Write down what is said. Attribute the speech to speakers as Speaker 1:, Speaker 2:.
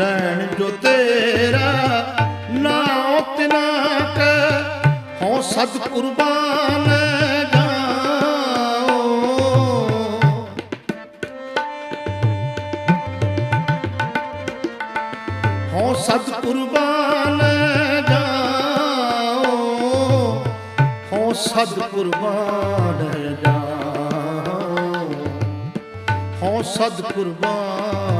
Speaker 1: ਲੈਣ ਜੋ ਤੇਰਾ ਨਾਉ ਤਿਨਾ ਕੈ ਹਉ ਸਦ ਕੁਰਬਾਨ ਹਉ ਸਤ ਕੁਰਬਾਨ ਜਾਓ ਹਉ ਸਤ ਕੁਰਬਾਨ ਜਾਓ ਹਉ ਸਤ ਕੁਰਬਾਨ